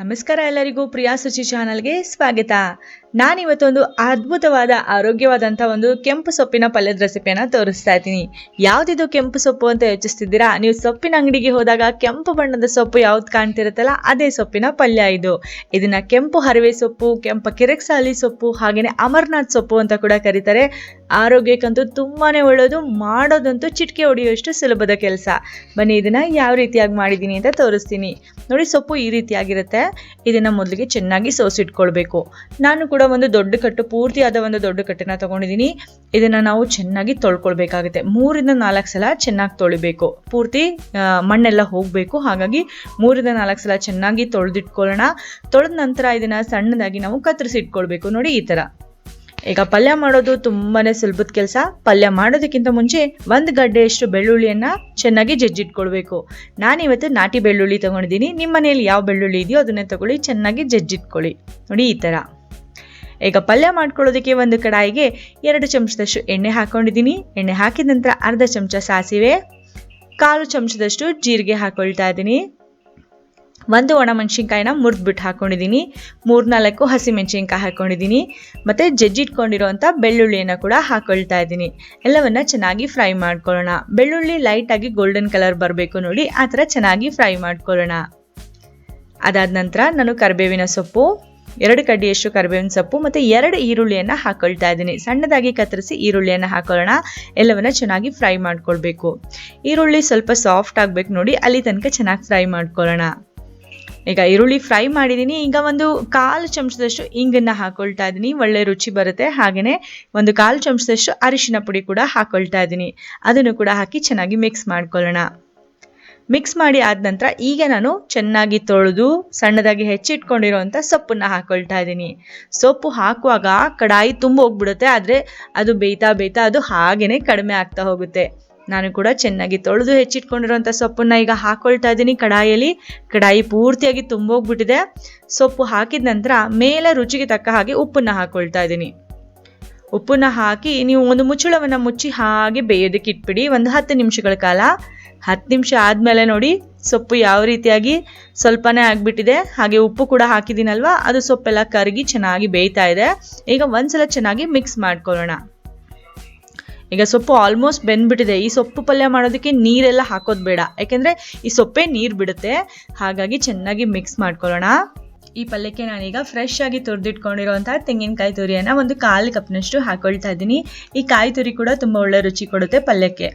ನಮಸ್ಕಾರ ಎಲ್ಲರಿಗೂ ಪ್ರಿಯಾ ಸುಚಿ ಚಾನಲ್ಗೆ ಸ್ವಾಗತ. ನಾನಿವತ್ತೊಂದು ಅದ್ಭುತವಾದ, ಆರೋಗ್ಯವಾದಂಥ ಒಂದು ಕೆಂಪು ಸೊಪ್ಪಿನ ಪಲ್ಯದ ರೆಸಿಪಿಯನ್ನು ತೋರಿಸ್ತಾ ಇದ್ದೀನಿ. ಯಾವುದಿದು ಕೆಂಪು ಸೊಪ್ಪು ಅಂತ ಯೋಚಿಸ್ತಿದ್ದೀರಾ? ನೀವು ಸೊಪ್ಪಿನ ಅಂಗಡಿಗೆ ಹೋದಾಗ ಕೆಂಪು ಬಣ್ಣದ ಸೊಪ್ಪು ಯಾವ್ದು ಕಾಣ್ತಿರುತ್ತಲ್ಲ, ಅದೇ ಸೊಪ್ಪಿನ ಪಲ್ಯ ಇದು. ಇದನ್ನ ಕೆಂಪು ಹರಿವೆ ಸೊಪ್ಪು, ಕೆಂಪು ಕಿರಕ್ಸಾಲಿ ಸೊಪ್ಪು ಹಾಗೆಯೇ ಅಮರ್ನಾಥ್ ಸೊಪ್ಪು ಅಂತ ಕೂಡ ಕರೀತಾರೆ. ಆರೋಗ್ಯಕ್ಕಂತೂ ತುಂಬಾನೇ ಒಳ್ಳೆಯದು ಮಾಡೋದಂತೂ ಚಿಟಿಕೆ ಹೊಡೆಯುವಷ್ಟು ಸುಲಭದ ಕೆಲಸ. ಬನ್ನಿ, ಇದನ್ನು ಯಾವ ರೀತಿಯಾಗಿ ಮಾಡಿದ್ದೀನಿ ಅಂತ ತೋರಿಸ್ತೀನಿ. ನೋಡಿ, ಸೊಪ್ಪು ಈ ರೀತಿಯಾಗಿರುತ್ತೆ. ಇದನ್ನು ಮೊದಲಿಗೆ ಚೆನ್ನಾಗಿ ಸೋಸಿಟ್ಕೊಳ್ಬೇಕು. ನಾನು ಕೂಡ ಒಂದು ದೊಡ್ಡ ಕಟ್ಟು, ಪೂರ್ತಿಯಾದ ಒಂದು ದೊಡ್ಡ ಕಟ್ಟನ್ನು ತಗೊಂಡಿದ್ದೀನಿ. ಇದನ್ನು ನಾವು ಚೆನ್ನಾಗಿ ತೊಳ್ಕೊಳ್ಬೇಕಾಗುತ್ತೆ. ಮೂರಿಂದ ನಾಲ್ಕು ಸಲ ಚೆನ್ನಾಗಿ ತೊಳಿಬೇಕು. ಪೂರ್ತಿ ಮಣ್ಣೆಲ್ಲ ಹೋಗಬೇಕು. ಹಾಗಾಗಿ ಮೂರಿಂದ ನಾಲ್ಕು ಸಲ ಚೆನ್ನಾಗಿ ತೊಳೆದಿಟ್ಕೊಳ್ಳೋಣ. ತೊಳೆದ ನಂತರ ಇದನ್ನು ಸಣ್ಣದಾಗಿ ನಾವು ಕತ್ತರಿಸಿಟ್ಕೊಳ್ಬೇಕು. ನೋಡಿ, ಈ ತರ. ಈಗ ಪಲ್ಯ ಮಾಡೋದು ತುಂಬಾನೇ ಸುಲಭದ ಕೆಲಸ. ಪಲ್ಯ ಮಾಡೋದಕ್ಕಿಂತ ಮುಂಚೆ ಒಂದು ಗಡ್ಡೆಯಷ್ಟು ಬೆಳ್ಳುಳ್ಳಿಯನ್ನ ಚೆನ್ನಾಗಿ ಜಜ್ಜಿಟ್ಕೊಳ್ಬೇಕು. ನಾನಿವತ್ತು ನಾಟಿ ಬೆಳ್ಳುಳ್ಳಿ ತಗೊಂಡಿದ್ದೀನಿ. ನಿಮ್ಮ ಮನೆಯಲ್ಲಿ ಯಾವ ಬೆಳ್ಳುಳ್ಳಿ ಇದೆಯೋ ಅದನ್ನೇ ತಗೊಳ್ಳಿ, ಚೆನ್ನಾಗಿ ಜಜ್ಜಿಟ್ಕೊಳ್ಳಿ ನೋಡಿ ಈ ಥರ ಈಗ ಪಲ್ಯ ಮಾಡ್ಕೊಳ್ಳೋದಕ್ಕೆ ಒಂದು ಕಡಾಯಿಗೆ ಎರಡು ಚಮಚದಷ್ಟು ಎಣ್ಣೆ ಹಾಕೊಂಡಿದ್ದೀನಿ. ಎಣ್ಣೆ ಹಾಕಿದ ನಂತರ ಅರ್ಧ ಚಮಚ ಸಾಸಿವೆ, ಕಾಲು ಚಮಚದಷ್ಟು ಜೀರಿಗೆ ಹಾಕೊಳ್ತಾ ಇದ್ದೀನಿ. ಒಂದು ಒಣ ಮೆಣಸಿನ್ಕಾಯಿನ ಮುರಿದ್ಬಿಟ್ಟು ಹಾಕೊಂಡಿದ್ದೀನಿ ಮೂರ್ನಾಲ್ಕು ಹಸಿಮೆಣಸಿನ್ಕಾಯಿ ಹಾಕ್ಕೊಂಡಿದ್ದೀನಿ ಮತ್ತು ಜಜ್ಜಿಟ್ಕೊಂಡಿರೋಂಥ ಬೆಳ್ಳುಳ್ಳಿಯನ್ನು ಕೂಡ ಹಾಕ್ಕೊಳ್ತಾ ಇದ್ದೀನಿ. ಎಲ್ಲವನ್ನ ಚೆನ್ನಾಗಿ ಫ್ರೈ ಮಾಡ್ಕೊಳ್ಳೋಣ. ಬೆಳ್ಳುಳ್ಳಿ ಲೈಟಾಗಿ ಗೋಲ್ಡನ್ ಕಲರ್ ಬರಬೇಕು ನೋಡಿ, ಆ ಥರ ಚೆನ್ನಾಗಿ ಫ್ರೈ ಮಾಡ್ಕೊಳ್ಳೋಣ. ಅದಾದ ನಂತರ ನಾನು ಕರಿಬೇವಿನ ಸೊಪ್ಪು, ಎರಡು ಕಡ್ಡಿಯಷ್ಟು ಕರಿಬೇವಿನ ಸೊಪ್ಪು, ಮತ್ತು ಎರಡು ಈರುಳ್ಳಿಯನ್ನು ಹಾಕ್ಕೊಳ್ತಾ ಇದ್ದೀನಿ. ಸಣ್ಣದಾಗಿ ಕತ್ತರಿಸಿ ಈರುಳ್ಳಿಯನ್ನು ಹಾಕೊಳ್ಳೋಣ. ಎಲ್ಲವನ್ನ ಚೆನ್ನಾಗಿ ಫ್ರೈ ಮಾಡ್ಕೊಳ್ಬೇಕು. ಈರುಳ್ಳಿ ಸ್ವಲ್ಪ ಸಾಫ್ಟ್ ಆಗಬೇಕು ನೋಡಿ, ಅಲ್ಲಿ ತನಕ ಚೆನ್ನಾಗಿ ಫ್ರೈ ಮಾಡ್ಕೊಳ್ಳೋಣ. ಈಗ ಈರುಳ್ಳಿ ಫ್ರೈ ಮಾಡಿದ್ದೀನಿ ಈಗ ಒಂದು ಕಾಲು ಚಮಚದಷ್ಟು ಇಂಗನ್ನ ಹಾಕೊಳ್ತಾ ಇದ್ದೀನಿ ಒಳ್ಳೆ ರುಚಿ ಬರುತ್ತೆ. ಹಾಗೆಯೇ ಒಂದು ಕಾಲು ಚಮಚದಷ್ಟು ಅರಿಶಿನ ಪುಡಿ ಕೂಡ ಹಾಕೊಳ್ತಾ ಇದ್ದೀನಿ ಅದನ್ನು ಕೂಡ ಹಾಕಿ ಚೆನ್ನಾಗಿ ಮಿಕ್ಸ್ ಮಾಡ್ಕೊಳ್ಳೋಣ. ಮಿಕ್ಸ್ ಮಾಡಿ ಆದ ನಂತರ ಈಗ ನಾನು ಚೆನ್ನಾಗಿ ತೊಳೆದು, ಸಣ್ಣದಾಗಿ ಹೆಚ್ಚಿಟ್ಕೊಂಡಿರೋಂಥ ಸೊಪ್ಪನ್ನು ಹಾಕೊಳ್ತಾ ಇದ್ದೀನಿ ಸೊಪ್ಪು ಹಾಕುವಾಗ ಕಡಾಯಿ ತುಂಬ ಹೋಗ್ಬಿಡುತ್ತೆ. ಆದರೆ ಅದು ಬೇಯ್ತಾ ಬೇಯ್ತಾ ಅದು ಹಾಗೆಯೇ ಕಡಿಮೆ ಆಗ್ತಾ ಹೋಗುತ್ತೆ. ನಾನು ಕೂಡ ಚೆನ್ನಾಗಿ ತೊಳೆದು ಹೆಚ್ಚಿಟ್ಕೊಂಡಿರುವಂಥ ಸೊಪ್ಪನ್ನು ಈಗ ಹಾಕೊಳ್ತಾ ಇದ್ದೀನಿ ಕಡಾಯಲ್ಲಿ. ಕಡಾಯಿ ಪೂರ್ತಿಯಾಗಿ ತುಂಬೋಗ್ಬಿಟ್ಟಿದೆ. ಸೊಪ್ಪು ಹಾಕಿದ ನಂತರ ಮೇಲೆ ರುಚಿಗೆ ತಕ್ಕ ಹಾಗೆ ಉಪ್ಪನ್ನು ಹಾಕೊಳ್ತಾ ಇದ್ದೀನಿ. ಉಪ್ಪನ್ನು ಹಾಕಿ ನೀವು ಒಂದು ಮುಚ್ಚಳವನ್ನು ಮುಚ್ಚಿ ಹಾಗೆ ಬೇಯೋದಕ್ಕೆ ಇಟ್ಬಿಡಿ. ಒಂದು ಹತ್ತು ನಿಮಿಷಗಳ ಕಾಲ. ಹತ್ತು ನಿಮಿಷ ಆದಮೇಲೆ ನೋಡಿ ಸೊಪ್ಪು ಯಾವ ರೀತಿಯಾಗಿ ಸ್ವಲ್ಪನೇ ಆಗಿಬಿಟ್ಟಿದೆ. ಹಾಗೆ ಉಪ್ಪು ಕೂಡ ಹಾಕಿದ್ದೀನಲ್ವ? ಅದು ಸೊಪ್ಪೆಲ್ಲ ಕರಗಿ ಚೆನ್ನಾಗಿ ಬೇಯ್ತಾ ಇದೆ. ಈಗ ಒಂದ್ಸಲ ಚೆನ್ನಾಗಿ ಮಿಕ್ಸ್ ಮಾಡ್ಕೊಳ್ಳೋಣ. ಈಗ ಸೊಪ್ಪು ಆಲ್ಮೋಸ್ಟ್ ಬೆಂದ್ಬಿಟ್ಟಿದೆ. ಈ ಸೊಪ್ಪು ಪಲ್ಯ ಮಾಡೋದಕ್ಕೆ ನೀರೆಲ್ಲ ಹಾಕೋದು ಬೇಡ. ಯಾಕೆಂದರೆ ಈ ಸೊಪ್ಪೇ ನೀರು ಬಿಡುತ್ತೆ. ಹಾಗಾಗಿ ಚೆನ್ನಾಗಿ ಮಿಕ್ಸ್ ಮಾಡ್ಕೊಳ್ಳೋಣ. ಈ ಪಲ್ಯಕ್ಕೆ ನಾನೀಗ ಫ್ರೆಶ್ ಆಗಿ ತುರಿದಿಟ್ಕೊಂಡಿರುವಂತಹ ತೆಂಗಿನಕಾಯಿ ತುರಿಯನ್ನು ಒಂದು ಕಾಲು ಕಪ್ನಷ್ಟು ಹಾಕೊಳ್ತಾ ಇದ್ದೀನಿ. ಈ ಕಾಯಿ ತುರಿ ಕೂಡ ತುಂಬ ಒಳ್ಳೆ ರುಚಿ ಕೊಡುತ್ತೆ ಪಲ್ಯಕ್ಕೆ.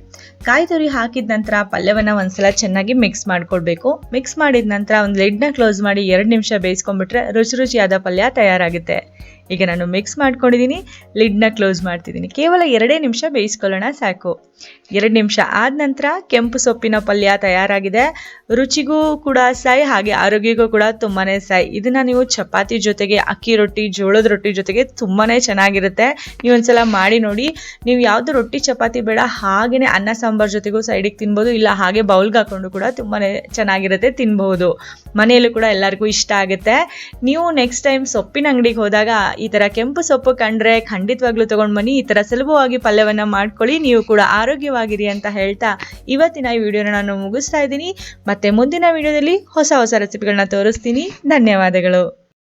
ಕಾಯಿ ತುರಿ ಹಾಕಿದ ನಂತರ ಪಲ್ಯವನ್ನು ಒಂದ್ಸಲ ಚೆನ್ನಾಗಿ ಮಿಕ್ಸ್ ಮಾಡ್ಕೊಳ್ಬೇಕು ಮಿಕ್ಸ್ ಮಾಡಿದ ನಂತರ ಒಂದು ಲಿಡ್ನ ಕ್ಲೋಸ್ ಮಾಡಿ ಎರಡು ನಿಮಿಷ ಬೇಯಿಸ್ಕೊಂಡ್ಬಿಟ್ರೆ ರುಚಿ ರುಚಿಯಾದ ಪಲ್ಯ ತಯಾರಾಗುತ್ತೆ. ಈಗ ನಾನು ಮಿಕ್ಸ್ ಮಾಡ್ಕೊಂಡಿದ್ದೀನಿ ಲಿಡ್ನ ಕ್ಲೋಸ್ ಮಾಡ್ತಿದ್ದೀನಿ ಕೇವಲ ಎರಡೇ ನಿಮಿಷ ಬೇಯಿಸ್ಕೊಳ್ಳೋಣ, ಸಾಕು. ಎರಡು ನಿಮಿಷ ಆದ ನಂತರ ಕೆಂಪು ಸೊಪ್ಪಿನ ಪಲ್ಯ ತಯಾರಾಗಿದೆ. ರುಚಿಗೂ ಕೂಡ ಸಾಯಿ ಹಾಗೆ ಆರೋಗ್ಯಕ್ಕೂ ಕೂಡ ತುಂಬಾ ಸಾಯಿ ಇದನ್ನು ನೀವು ಚಪಾತಿ ಜೊತೆಗೆ, ಅಕ್ಕಿ ರೊಟ್ಟಿ, ಜೋಳದ ರೊಟ್ಟಿ ಜೊತೆಗೆ ತುಂಬಾ ಚೆನ್ನಾಗಿರುತ್ತೆ. ನೀವು ಒಂದ್ಸಲ ಮಾಡಿ ನೋಡಿ. ನೀವು ಯಾವುದು ರೊಟ್ಟಿ, ಚಪಾತಿ ಬೇಡ ಹಾಗೆಯೇ ಅನ್ನ, ಸಾಂಬಾರ್ ಜೊತೆಗೂ ಸೈಡಿಗೆ ತಿನ್ಬೋದು, ಇಲ್ಲ ಹಾಗೆ ಬೌಲ್ಗೆ ಹಾಕೊಂಡು ಕೂಡ ತುಂಬಾ ಚೆನ್ನಾಗಿರುತ್ತೆ ತಿನ್ಬಹುದು ಮನೆಯಲ್ಲೂ ಕೂಡ ಎಲ್ಲರಿಗೂ ಇಷ್ಟ ಆಗುತ್ತೆ. ನೀವು ನೆಕ್ಸ್ಟ್ ಟೈಮ್ ಸೊಪ್ಪಿನ ಅಂಗಡಿಗೆ ಹೋದಾಗ ಈ ಥರ ಕೆಂಪು ಸೊಪ್ಪು ಕಂಡ್ರೆ ಖಂಡಿತವಾಗ್ಲೂ ತಗೊಂಡ್ ಬನ್ನಿ. ಈ ಥರ ಸುಲಭವಾಗಿ ಪಲ್ಯವನ್ನು ಮಾಡ್ಕೊಳ್ಳಿ. ನೀವು ಕೂಡ ಆರೋಗ್ಯವಾಗಿರಿ ಅಂತ ಹೇಳ್ತಾ ಇವತ್ತಿನ ಈ ವಿಡಿಯೋನ ನಾನು ಮುಗಿಸ್ತಾ ಇದ್ದೀನಿ. ಮತ್ತೆ ಮುಂದಿನ ವಿಡಿಯೋದಲ್ಲಿ ಹೊಸ ಹೊಸ ರೆಸಿಪಿಗಳನ್ನ ತೋರಿಸ್ತೀನಿ. ಧನ್ಯವಾದಗಳು.